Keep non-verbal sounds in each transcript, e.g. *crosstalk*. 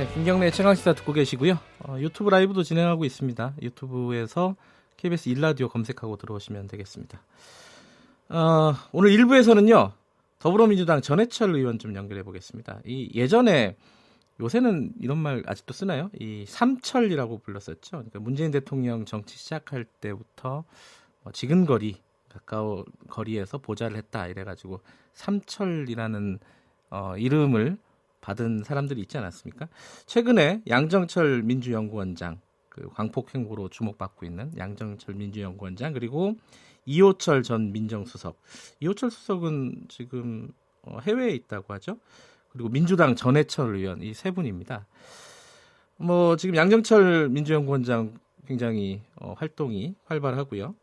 네, 김경래 최강시사 듣고 계시고요. 어, 유튜브 라이브도 진행하고 있습니다. 유튜브에서 KBS 일라디오 검색하고 들어오시면 되겠습니다. 어, 오늘 1부에서는요. 더불어민주당 전해철 의원 좀 연결해 보겠습니다. 이 예전에 요새는 이런 말 아직도 쓰나요? 이 삼철이라고 불렀었죠. 그러니까 문재인 대통령 정치 시작할 때부터 뭐 지근거리 가까운 거리에서 보좌를 했다 이래가지고 삼철이라는 어, 이름을 받은 사람들이 있지 않았습니까? 최근에 양정철 민주연구원장 그 광폭 행보로 주목받고 있는 양정철 민주연구원장 그리고 이호철 전 민정수석 이호철 수석은 지금 어, 해외에 있다고 하죠. 그리고 민주당 전해철 의원 이 세 분입니다. 뭐 지금 양정철 민주연구원장 굉장히 어, 활동이 활발하고요.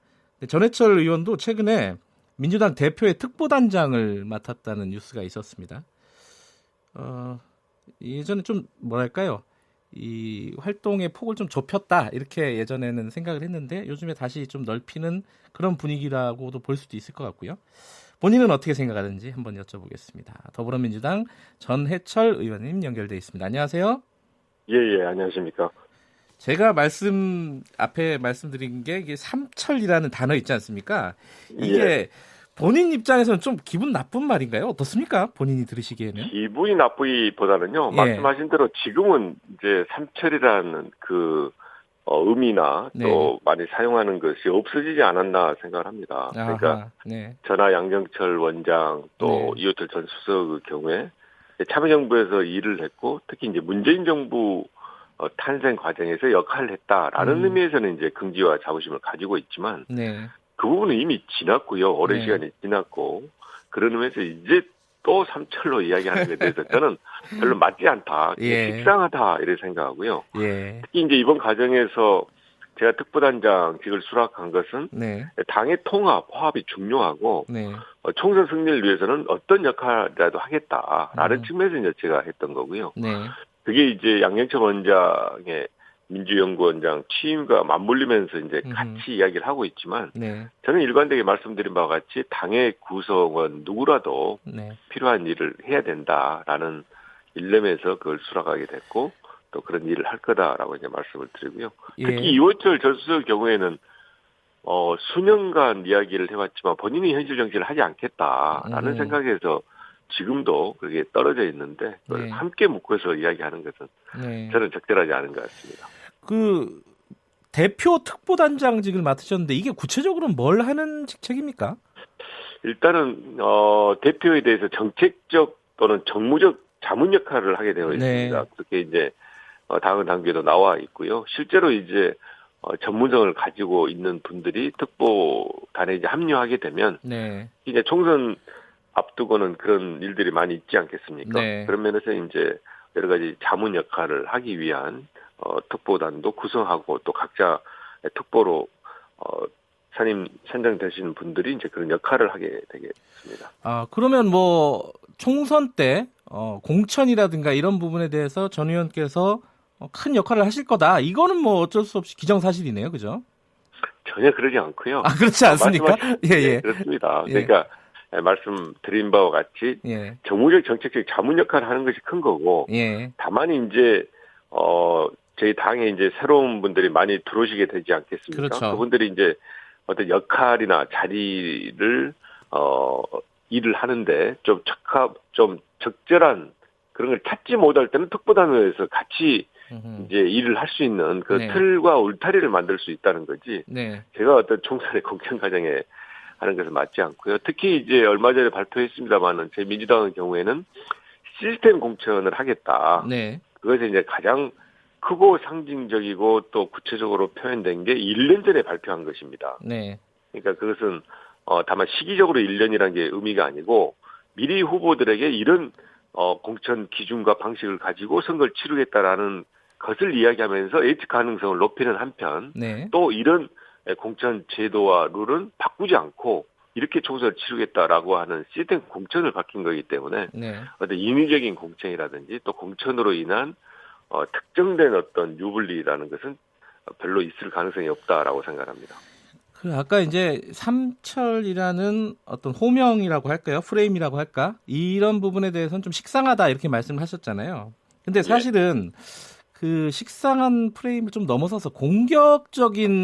전해철 의원도 최근에 민주당 대표의 특보단장을 맡았다는 뉴스가 있었습니다. 어, 예전에 좀 뭐랄까요? 이 활동의 폭을 좀 좁혔다 이렇게 예전에는 생각을 했는데 요즘에 다시 좀 넓히는 그런 분위기라고도 볼 수도 있을 것 같고요. 본인은 어떻게 생각하는지 한번 여쭤보겠습니다. 더불어민주당 전해철 의원님 연결돼 있습니다. 안녕하세요. 예, 예, 안녕하십니까. 제가 말씀 앞에 말씀드린 게 이게 삼철이라는 단어 있지 않습니까? 이게 예. 본인 입장에서는 좀 기분 나쁜 말인가요? 어떻습니까? 본인이 들으시기에는? 기분이 나쁘기보다는요, 예. 말씀하신 대로 지금은 이제 삼철이라는 그, 어, 의미나 또 네. 많이 사용하는 것이 없어지지 않았나 생각을 합니다. 그러니까 아하, 네. 전하 양정철 원장 또 네. 이호철 전 수석의 경우에 참여정부에서 일을 했고 특히 이제 문재인 정부 어, 탄생 과정에서 역할을 했다라는 음. 의미에서는 이제 긍지와 자부심을 가지고 있지만 네. 그 부분은 이미 지났고요. 오랜 네. 시간이 지났고 그런 의미에서 이제 또 삼철로 이야기하는 것에 대해서 저는 별로 맞지 않다. 예. 식상하다 이렇게 생각하고요. 예. 특히 이제 이번 과정에서 제가 특보단장직을 수락한 것은 네. 당의 통합, 화합이 중요하고 네. 어, 총선 승리를 위해서는 어떤 역할이라도 하겠다라는 음. 측면에서 이제 제가 했던 거고요. 네. 그게 이제 양영철 원장의 민주연구원장 취임과 맞물리면서 이제 음흠. 같이 이야기를 하고 있지만 네. 저는 일관되게 말씀드린 바와 같이 당의 구성원 누구라도 네. 필요한 일을 해야 된다라는 일념에서 그걸 수락하게 됐고 또 그런 일을 할 거다라고 이제 말씀을 드리고요. 특히 예. 이호철 전수석 경우에는 어 수년간 이야기를 해왔지만 본인이 현실 정치를 하지 않겠다라는 음. 생각에서 지금도 그게 떨어져 있는데 그걸 네. 함께 묶어서 이야기하는 것은 네. 저는 적절하지 않은 것 같습니다. 그 대표 특보단장직을 맡으셨는데 이게 구체적으로 뭘 하는 직책입니까? 일단은 어 대표에 대해서 정책적 또는 정무적 자문 역할을 하게 되어 있습니다. 네. 그렇게 이제 어, 당은 단계도 나와 있고요. 실제로 이제 어, 전문성을 가지고 있는 분들이 특보단에 이제 합류하게 되면 네. 이제 총선 앞두고는 그런 일들이 많이 있지 않겠습니까? 네. 그런 면에서 이제 여러 가지 자문 역할을 하기 위한 어, 특보단도 구성하고 또 각자 특보로 어, 선임 선정되시는 분들이 이제 그런 역할을 하게 되겠습니다. 아, 그러면 뭐 총선 때 어, 공천이라든가 이런 부분에 대해서 전 의원께서 어, 큰 역할을 하실 거다. 이거는 뭐 어쩔 수 없이 기정사실이네요. 그죠? 전혀 그러지 않고요. 아, 그렇지 않습니까? *laughs* 예, 네, 예. 그렇습니다. 예. 그러니까 말씀드린 바와 같이 예. 정무적 정책적 자문 역할을 하는 것이 큰 거고 예. 다만 이제 어 저희 당에 이제 새로운 분들이 많이 들어오시게 되지 않겠습니까? 그렇죠. 그분들이 이제 어떤 역할이나 자리를 어 일을 하는데 좀 적합 좀 적절한 그런 걸 찾지 못할 때는 특보단에서 같이 음흠. 이제 일을 할 수 있는 그 네. 틀과 울타리를 만들 수 있다는 거지. 네. 제가 어떤 총선의 *laughs* 공천 과정에 하는 것은 맞지 않고요. 특히 이제 얼마 전에 발표했습니다만은 제 민주당의 경우에는 시스템 공천을 하겠다. 네. 그것이 이제 가장 크고 상징적이고 또 구체적으로 표현된 게 1년 전에 발표한 것입니다. 네. 그러니까 그것은 어 다만 시기적으로 1년이라는 게 의미가 아니고 미리 후보들에게 이런 어 공천 기준과 방식을 가지고 선거를 치르겠다라는 것을 이야기하면서 예측 가능성을 높이는 한편 네. 또 이런 공천 제도와 룰은 바꾸지 않고 이렇게 총선을 치르겠다라고 하는 시스템 공천을 바뀐 거기 때문에 네. 어떤 인위적인 공천이라든지 또 공천으로 인한 어, 특정된 어떤 유불리라는 것은 별로 있을 가능성이 없다라고 생각합니다. 그 아까 이제 삼철이라는 어떤 호명이라고 할까요? 프레임이라고 할까? 이런 부분에 대해서는 좀 식상하다 이렇게 말씀을 하셨잖아요. 근데 사실은 그 식상한 프레임을 좀 넘어서서 공격적인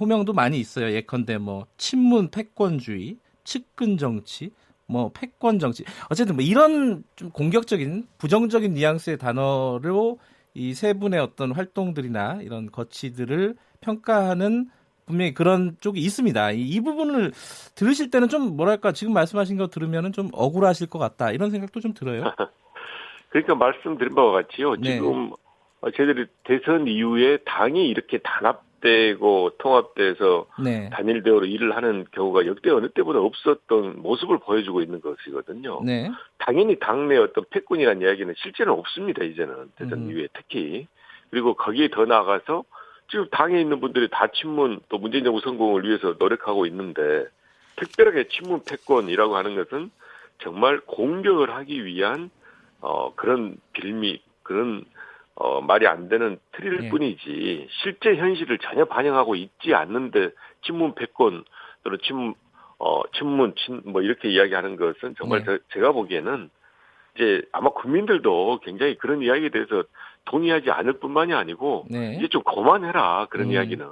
호명도 많이 있어요. 예컨대 뭐 친문 패권주의, 측근 정치, 뭐 패권 정치. 어쨌든 뭐 이런 좀 공격적인 부정적인 뉘앙스의 단어로 이 세 분의 어떤 활동들이나 이런 거치들을 평가하는 분명히 그런 쪽이 있습니다. 이, 이 부분을 들으실 때는 좀 뭐랄까 지금 말씀하신 거 들으면은 좀 억울하실 것 같다 이런 생각도 좀 들어요. *laughs* 그러니까 말씀드린 바와 같이요. 네. 지금 어, 저희들이 대선 이후에 당이 이렇게 단합 되고 통합돼서 네, 단일 대우로 일을 하는 경우가 역대 어느 때보다 없었던 모습을 보여주고 있는 것이거든요. 네, 당연히 당내 어떤 패권이라는 이야기는 실제는 없습니다. 이제는 대선 음. 이후에 특히 그리고 거기에 더 나아가서 지금 당에 있는 분들이 다 친문 또 문재인 정부 성공을 위해서 노력하고 있는데 특별하게 친문 패권이라고 하는 것은 정말 공격을 하기 위한 어 그런 빌미 그런 어 말이 안 되는 틀일 예. 뿐이지 실제 현실을 전혀 반영하고 있지 않는데 친문 패권 또는 친문 어 친문 친 뭐 이렇게 이야기하는 것은 정말 네. 저- 제가 보기에는 이제 아마 국민들도 굉장히 그런 이야기에 대해서 동의하지 않을 뿐만이 아니고 네. 이제 좀 그만해라 그런 음. 이야기는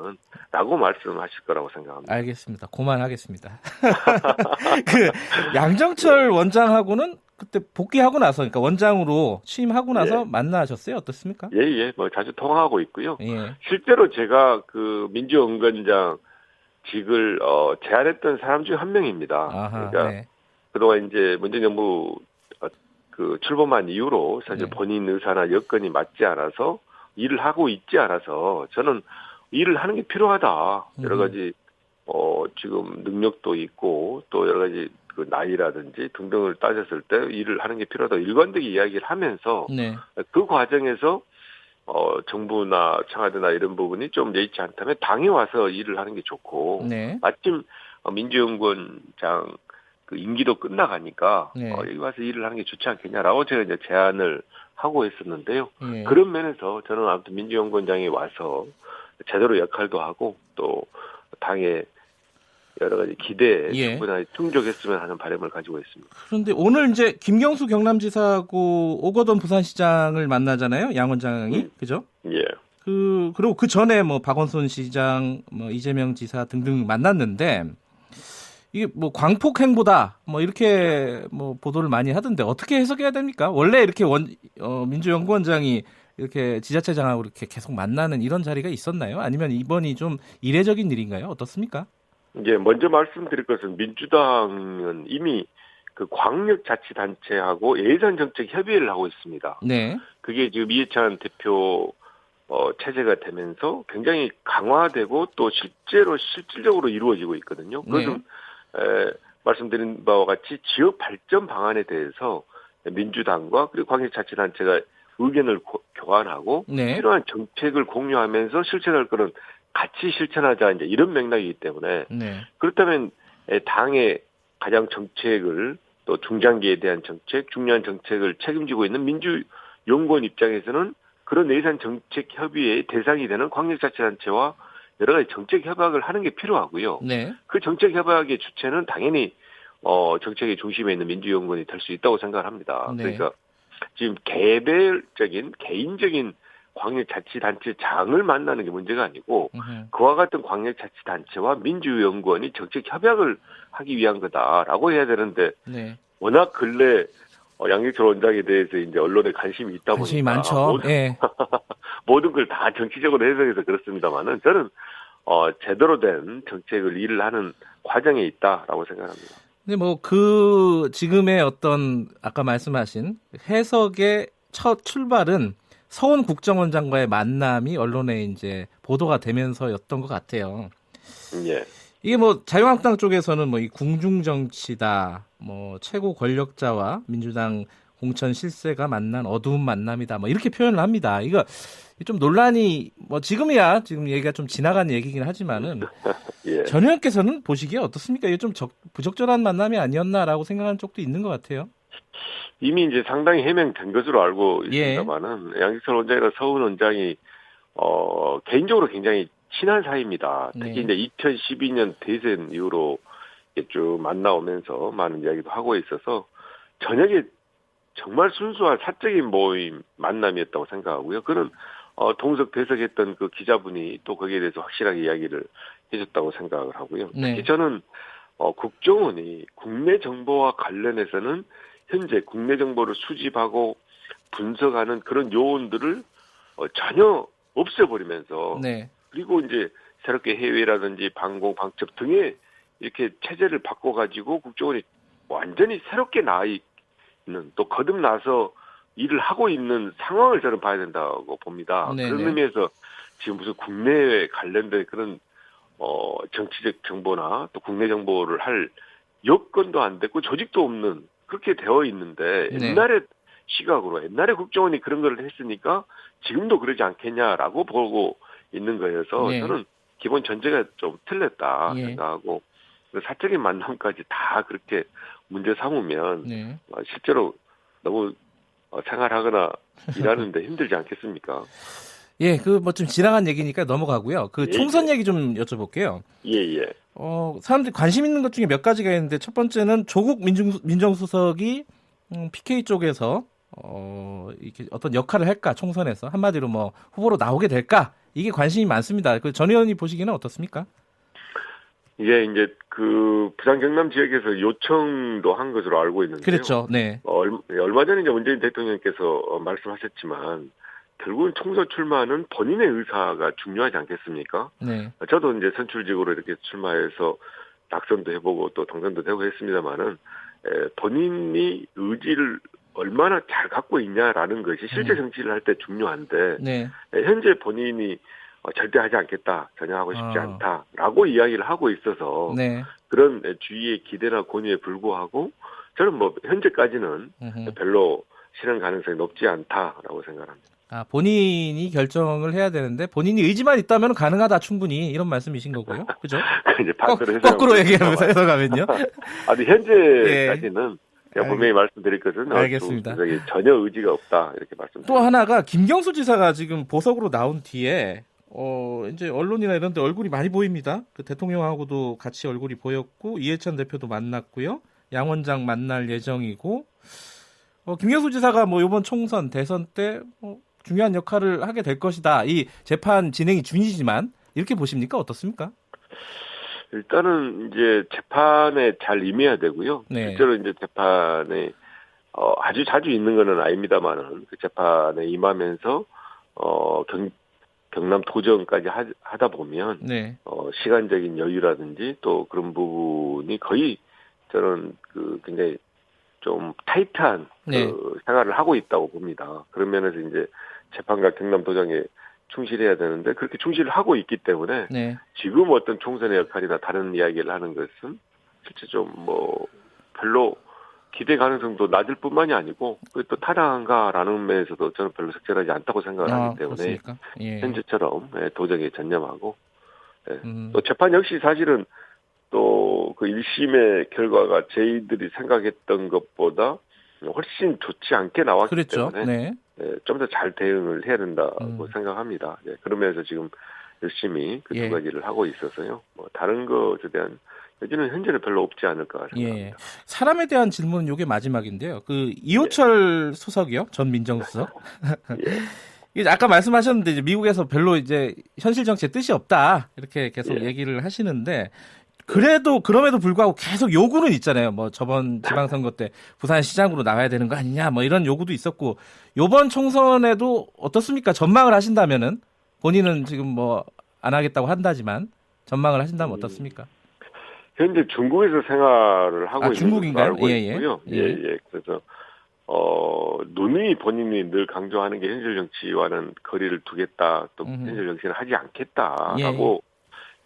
라고 말씀하실 거라고 생각합니다. 알겠습니다. 고만하겠습니다. *laughs* 그 양정철 원장하고는 그때 복귀하고 나서 그러니까 원장으로 취임하고 나서 예. 만나셨어요? 어떻습니까? 예, 예, 뭐 자주 통화하고 있고요. 예. 실제로 제가 그 민주연구원장 직을 어, 제안했던 사람 중 한 명입니다. 아하. 그러니까 네. 그동안 이제 문재인 정부 어, 그 출범한 이후로 사실 네. 본인 의사나 여건이 맞지 않아서 일을 하고 있지 않아서 저는 일을 하는 게 필요하다. 여러 음. 가지 어 지금 능력도 있고 또 여러 가지 그 나이라든지 등등을 따졌을 때 일을 하는 게 필요하다. 일관되게 이야기를 하면서 네. 그 과정에서 어 정부나 청와대나 이런 부분이 좀 예의치 않다면 당에 와서 일을 하는 게 좋고 네. 마침 어, 민주연구원장 그 임기도 끝나가니까 네. 어, 여기 와서 일을 하는 게 좋지 않겠냐라고 제가 이제 제안을 하고 있었는데요. 예. 그런 면에서 저는 아무튼 민주연구원장이 와서 제대로 역할도 하고 또 당의 여러 가지 기대에 예. 충분히 충족했으면 하는 바람을 가지고 있습니다. 그런데 오늘 이제 김경수 경남지사하고 오거돈 부산시장을 만나잖아요. 양 원장이 음. 그죠? 예. 그 그리고 그 전에 뭐 박원순 시장, 뭐 이재명 지사 등등 만났는데 이게 뭐 광폭 행보다 뭐 이렇게 뭐 보도를 많이 하던데 어떻게 해석해야 됩니까? 원래 이렇게 원 어, 민주연구원장이 이렇게 지자체장하고 이렇게 계속 만나는 이런 자리가 있었나요? 아니면 이번이 좀 이례적인 일인가요? 어떻습니까? 이제 먼저 말씀드릴 것은 민주당은 이미 그 광역자치단체하고 예산정책 협의회를 하고 있습니다. 네, 그게 지금 이해찬 대표 어, 체제가 되면서 굉장히 강화되고 또 실제로 실질적으로 이루어지고 있거든요. 그것은 에, 말씀드린 바와 같이 지역 발전 방안에 대해서 민주당과 그리고 광역자치단체가 의견을 고- 교환하고 네, 필요한 정책을 공유하면서 실천할 거는 같이 실천하자 이제 이런 맥락이기 때문에 네, 그렇다면 에, 당의 가장 정책을 또 중장기에 대한 정책, 중요한 정책을 책임지고 있는 민주연구원 입장에서는 그런 예산 정책 협의의 대상이 되는 광역자치단체와 여러 가지 정책 협약을 하는 게 필요하고요. 네, 그 정책 협약의 주체는 당연히 어 정책의 중심에 있는 민주연구원이 될 수 있다고 생각을 합니다. 네. 그러니까 지금 개별적인 개인적인 광역자치단체장을 만나는 게 문제가 아니고 음흠. 그와 같은 광역자치단체와 민주연구원이 정책 협약을 하기 위한 거다라고 해야 되는데 네, 워낙 근래 어, 양경철 원장에 대해서 이제 언론에 관심이 있다 관심이 보니까 많죠. 모든, 예, *laughs* 모든 걸 다 정치적으로 해석해서 그렇습니다만은 저는 어, 제대로 된 정책을 일을 하는 과정에 있다라고 생각합니다. 근데 뭐 그 지금의 어떤 아까 말씀하신 해석의 첫 출발은 서훈 국정원장과의 만남이 언론에 이제 보도가 되면서였던 것 같아요. 예. 이게 뭐 자유한국당 쪽에서는 뭐 이 궁중 정치다, 뭐 최고 권력자와 민주당 공천 실세가 만난 어두운 만남이다, 뭐 이렇게 표현을 합니다. 이거 좀 논란이 뭐 지금이야 지금 얘기가 좀 지나간 얘기긴 하지만은 *laughs* 예. 전 의원께서는 보시기에 어떻습니까? 이게 좀 적, 부적절한 만남이 아니었나라고 생각하는 쪽도 있는 것 같아요. 이미 이제 상당히 해명된 것으로 알고 예. 있습니다만은 양기철 원장이나 서훈 원장이 어 개인적으로 굉장히 친한 사이입니다. 특히 네. 이제 2012년 대선 이후로 쭉 만나오면서 많은 이야기도 하고 있어서 저녁에 정말 순수한 사적인 모임 만남이었다고 생각하고요. 그는 어, 동석대석했던 그 기자분이 또 거기에 대해서 확실하게 이야기를 해줬다고 생각을 하고요. 네. 특히 저는 어, 국정원이 국내 정보와 관련해서는 현재 국내 정보를 수집하고 분석하는 그런 요원들을 어, 전혀 없애버리면서 네. 그리고 이제 새롭게 해외라든지 방공 방첩 등의 이렇게 체제를 바꿔가지고 국정원이 완전히 새롭게 나와 있는 또 거듭나서 일을 하고 있는 상황을 저는 봐야 된다고 봅니다. 네네. 그런 의미에서 지금 무슨 국내에 관련된 그런 어 정치적 정보나 또 국내 정보를 할 여건도 안 됐고 조직도 없는 그렇게 되어 있는데 네. 옛날에 시각으로 옛날에 국정원이 그런 걸 했으니까 지금도 그러지 않겠냐라고 보고 있는 거여서 네. 저는 기본 전제가 좀 틀렸다 예. 생각하고 그 사적인 만남까지 다 그렇게 문제 삼으면 네. 어, 실제로 너무 어, 생활하거나 일하는데 힘들지 않겠습니까? *laughs* 예, 그 뭐 좀 지나간 얘기니까 넘어가고요. 그 예, 총선 얘기 좀 여쭤볼게요. 예, 예. 어, 사람들이 관심 있는 것 중에 몇 가지가 있는데 첫 번째는 조국 민중, 민정수석이 음, PK 쪽에서 어, 이렇게 어떤 역할을 할까 총선에서 한마디로 뭐 후보로 나오게 될까 이게 관심이 많습니다. 그 전 의원이 보시기에는 어떻습니까? 이게 이제 그 부산 경남 지역에서 요청도 한 것으로 알고 있는데요. 그랬죠. 네. 어, 얼- 얼마 전에 이제 문재인 대통령께서 어, 말씀하셨지만 결국은 총선 출마는 본인의 의사가 중요하지 않겠습니까? 네. 저도 이제 선출직으로 이렇게 출마해서 낙선도 해보고 또 당선도 되고 했습니다만은 에, 본인이 의지를 얼마나 잘 갖고 있냐라는 것이 실제 음. 정치를 할 때 중요한데 네. 에, 현재 본인이 어, 절대 하지 않겠다, 전혀 하고 싶지 아. 않다라고 이야기를 하고 있어서 네. 그런 에, 주위의 기대나 권유에 불구하고 저는 뭐 현재까지는 음흠. 별로 실현 가능성이 높지 않다라고 생각합니다. 아, 본인이 결정을 해야 되는데 본인이 의지만 있다면 가능하다 충분히 이런 말씀이신 거고요. 그죠? *laughs* 이제 거, 반대로 해석하면 거꾸로 얘기하면서 됩니다만. 해석하면요. *laughs* 아, 근데 현재까지는 알겠- 분명히 말씀드릴 것은 어, 알겠습니다. 전혀 의지가 없다 이렇게 말씀드립니다. 또 하나가 김경수 지사가 지금 보석으로 나온 뒤에 어 이제 언론이나 이런 데 얼굴이 많이 보입니다. 그 대통령하고도 같이 얼굴이 보였고 이해찬 대표도 만났고요. 양 원장 만날 예정이고 어 김경수 지사가 뭐 이번 총선 대선 때 어, 중요한 역할을 하게 될 것이다. 이 재판 진행이 중이지만 이렇게 보십니까? 어떻습니까? 일단은 이제 재판에 잘 임해야 되고요. 네. 실제로 이제 재판에 어, 아주 자주 있는 거는 아닙니다만은 그 재판에 임하면서 어, 경, 경남 도정까지 하, 하다 보면 네. 어, 시간적인 여유라든지 또 그런 부분이 거의 저는 그 굉장히 좀 타이트한 네. 그 생활을 하고 있다고 봅니다. 그런 면에서 이제 재판과 경남 도정에 충실해야 되는데 그렇게 충실을 하고 있기 때문에 네. 지금 어떤 총선의 역할이나 다른 이야기를 하는 것은 실제 좀 뭐 별로 기대 가능성도 낮을 뿐만이 아니고 그게 또 타당한가라는 면에서도 저는 별로 적절하지 않다고 생각을 아, 하기 때문에? 예. 현재처럼 예, 도정에 전념하고 음, 또 재판 역시 사실은 또 그 1심의 결과가 저희들이 생각했던 것보다 훨씬 좋지 않게 나왔기 그랬죠. 때문에 네. 좀더 잘 대응을 해야 된다고 음. 생각합니다. 예, 그러면서 지금 열심히 그두 예. 가지를 하고 있어서요. 뭐 다른 것에 대한 여지는 현재는 별로 없지 않을까 생각합니다. 예. 사람에 대한 질문은 이게 마지막인데요. 그 이호철 수석이요, 전 민정수석. *laughs* 예. *laughs* 아까 말씀하셨는데 이제 미국에서 별로 이제 현실 정치에 뜻이 없다 이렇게 계속 예. 얘기를 하시는데 그래도 그럼에도 불구하고 계속 요구는 있잖아요. 뭐 저번 지방선거 때 부산 시장으로 나가야 되는 거 아니냐, 뭐 이런 요구도 있었고 요번 총선에도 어떻습니까? 전망을 하신다면은 본인은 지금 뭐 안 하겠다고 한다지만 전망을 하신다면 음. 어떻습니까? 현재 중국에서 생활을 하고 아, 있는 중국인가요? 알고 예, 예. 있고요. 예. 예, 예. 그래서 어 누누이 본인이 늘 강조하는 게 현실 정치와는 거리를 두겠다, 또 음흠. 현실 정치는 하지 않겠다라고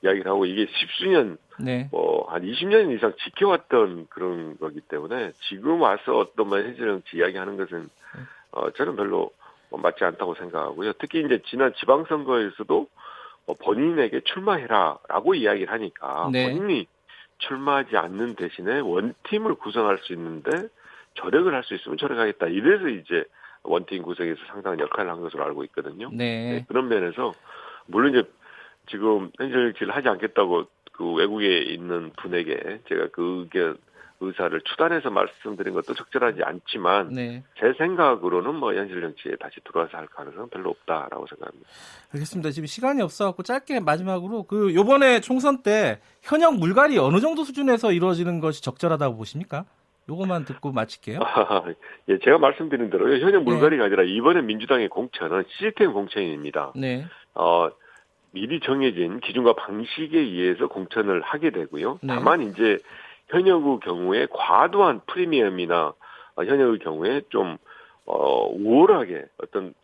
이야기를 하고 이게 십수년 네. 뭐한 20년 이상 지켜왔던 그런 거기 때문에 지금 와서 어떤 말 현실 정치 이야기하는 것은 어 저는 별로 뭐 맞지 않다고 생각하고요. 특히 이제 지난 지방선거에서도 뭐 본인에게 출마해라라고 이야기를 하니까 네. 본인이 출마하지 않는 대신에 원팀을 구성할 수 있는데 절약을 할 수 있으면 절약하겠다. 이래서 이제 원팀 구성에서 상당한 역할을 한 것으로 알고 있거든요. 네. 네, 그런 면에서 물론 이제 지금 현실 정치를 하지 않겠다고 그 외국에 있는 분에게 제가 그 의견을 의사를 추단해서 말씀드린 것도 적절하지 않지만 네. 제 생각으로는 뭐 현실 정치에 다시 들어와서 할 가능성은 별로 없다라고 생각합니다. 알겠습니다. 지금 시간이 없어갖고 짧게 마지막으로 그 요번에 총선 때 현역 물갈이 어느 정도 수준에서 이루어지는 것이 적절하다고 보십니까? 요거만 듣고 마칠게요. *laughs* 예, 제가 말씀드린 대로 네. 현역 물갈이가 아니라 이번에 민주당의 공천은 시스템 공천입니다. 네. 어, 미리 정해진 기준과 방식에 의해서 공천을 하게 되고요. 네. 다만 이제 현역의 경우에 과도한 프리미엄이나 어, 현역의 경우에 좀 어, 우월하게 어떤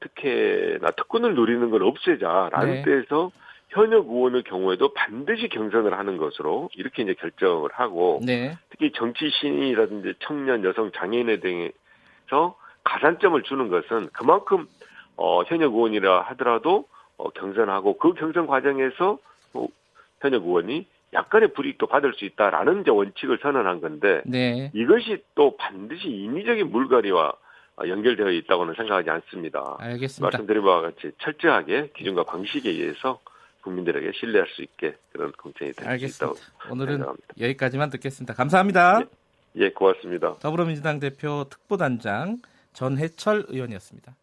특혜나 특권을 누리는 걸 없애자라는 네. 데에서 현역 의원의 경우에도 반드시 경선을 하는 것으로 이렇게 이제 결정을 하고 네. 특히 정치 신인이라든지 청년, 여성, 장애인에 대해서 가산점을 주는 것은 그만큼 어, 현역 의원이라 하더라도 어, 경선하고 그 경선 과정에서 어, 현역 의원이 약간의 불이익도 받을 수 있다라는 이제 원칙을 선언한 건데 네. 이것이 또 반드시 인위적인 물갈이와 어, 연결되어 있다고는 생각하지 않습니다. 알겠습니다. 말씀드린 바와 같이 철저하게 기준과 방식에 의해서 국민들에게 신뢰할 수 있게 그런 공천이 될 수 있다고 알겠습니다. 오늘은 생각합니다. 여기까지만 듣겠습니다. 감사합니다. 예, 고맙습니다. 더불어민주당 대표 특보단장 전해철 의원이었습니다.